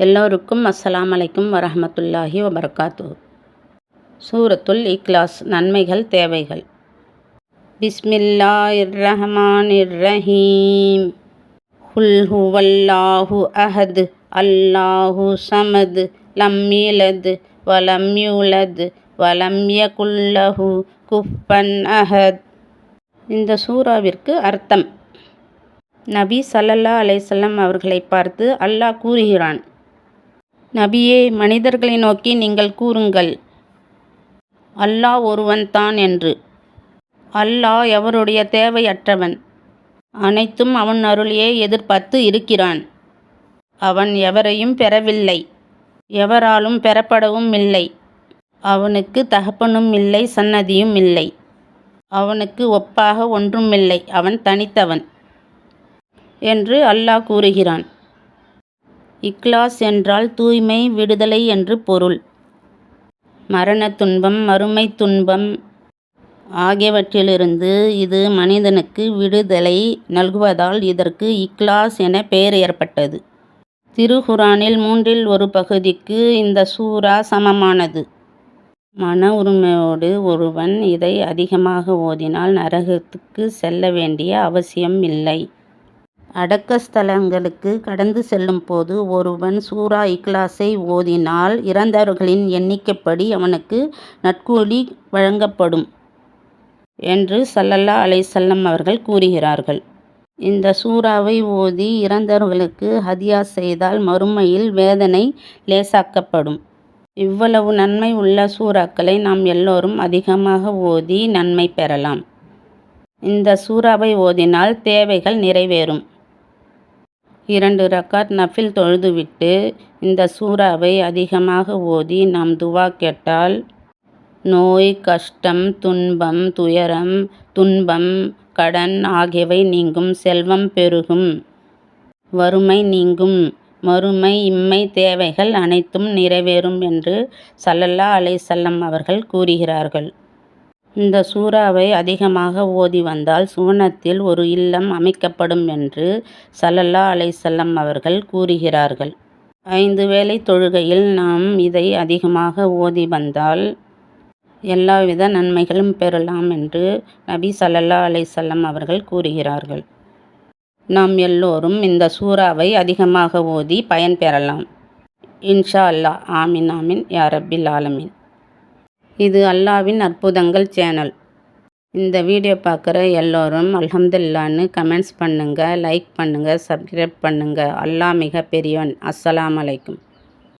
எல்லோருக்கும் அஸ்ஸலாம் அலைக்கும் வரஹமத்துல்லாஹி வபர்காத்து சூரத்துல் இக்லாஸ் நன்மைகள் தேவைகள். பிஸ்மில்லா ரஹ்மானிர் ரஹீம் ஹுல்ஹு ஹுவல்லாஹு அஹது அல்லாஹு சமது லம் வலம்யூலது வலம் யூலத் வலம் யகுல்லஹு குஃபன் அஹத். இந்த சூறாவிற்கு அர்த்தம். நபி சல்லல்லா அலைசல்லம் அவர்களை பார்த்து அல்லாஹ் கூறுகிறான் நபியே மனிதர்களை நோக்கி நீங்கள் கூறுங்கள். அல்லாஹ் ஒருவன்தான் என்று. அல்லாஹ் எவருடைய தேவையற்றவன்? அனைத்தும் அவன் அருளையே எதிர்பார்த்து இருக்கிறான். அவன் எவரையும் பெறவில்லை. எவராலும் பெறப்படவும் இல்லை. அவனுக்கு தகப்பனும் இல்லை சன்னதியும் இல்லை. அவனுக்கு ஒப்பாக ஒன்றுமில்லை அவன் தனித்தவன் என்று அல்லாஹ் கூறுகிறான். இக்லாஸ் என்றால் தூய்மை விடுதலை என்று பொருள். மரண துன்பம் மறுமை துன்பம் ஆகியவற்றிலிருந்து இது மனிதனுக்கு விடுதலை நல்குவதால் இதற்கு இக்லாஸ் என பெயர் ஏற்பட்டது. திருகுரானில் மூன்றில் ஒரு பகுதிக்கு இந்த சூரா சமமானது. மன உரிமையோடு ஒருவன் இதை அதிகமாக ஓதினால் நரகத்துக்கு செல்ல வேண்டிய அவசியம் இல்லை. அடக்கஸ்தலங்களுக்கு கடந்து செல்லும் போது ஒருவன் சூரா இக்லாஸை ஓதினால் இறந்தவர்களின் எண்ணிக்கைப்படி அவனுக்கு நற்கூலி வழங்கப்படும் என்று சல்லல்லா அலைசல்லம் அவர்கள் கூறுகிறார்கள். இந்த சூறாவை ஓதி இறந்தவர்களுக்கு ஹதியா செய்தால் மறுமையில் வேதனை லேசாக்கப்படும். இவ்வளவு நன்மை உள்ள சூறாக்களை நாம் எல்லோரும் அதிகமாக ஓதி நன்மை பெறலாம். இந்த சூறாவை ஓதினால் தேவைகள் நிறைவேறும். இரண்டு ரக்காத் நஃபில் தொழுதுவிட்டு இந்த சூறாவை அதிகமாக ஓதி நாம் துவா கேட்டால் நோய் கஷ்டம் துன்பம் துயரம் துன்பம் கடன் ஆகியவை நீங்கும் செல்வம் பெருகும். வறுமை நீங்கும். மறுமை இம்மை தேவைகள் அனைத்தும் நிறைவேறும் என்று சல்லல்லா அலைசல்லம் அவர்கள் கூறுகிறார்கள். இந்த சூறாவை அதிகமாக ஓதி வந்தால் சுவனத்தில் ஒரு இல்லம் அமைக்கப்படும் என்று சல்லல்லா அலைசல்லம் அவர்கள் கூறுகிறார்கள். ஐந்து வேளை தொழுகையில் நாம் இதை அதிகமாக ஓதி வந்தால் எல்லாவித நன்மைகளும் பெறலாம் என்று நபி சல்லல்லா அலைசல்லம் அவர்கள் கூறுகிறார்கள். நாம் எல்லோரும் இந்த சூறாவை அதிகமாக ஓதி பயன்பெறலாம் இன்ஷா அல்லாஹ். ஆமின் ஆமின். யாரபில் ஆலமின் ஆலமீன். இது அல்லாவின் அற்புதங்கள் சேனல் இந்த வீடியோ பார்க்குற எல்லோரும் அல்ஹம்துல்லான்னு கமெண்ட்ஸ் பண்ணுங்கள் லைக் பண்ணுங்கள் சப்ஸ்கிரைப் பண்ணுங்கள் அல்லாஹ் மிக பெரியவன் அஸ்ஸலாம் அலைக்கும்.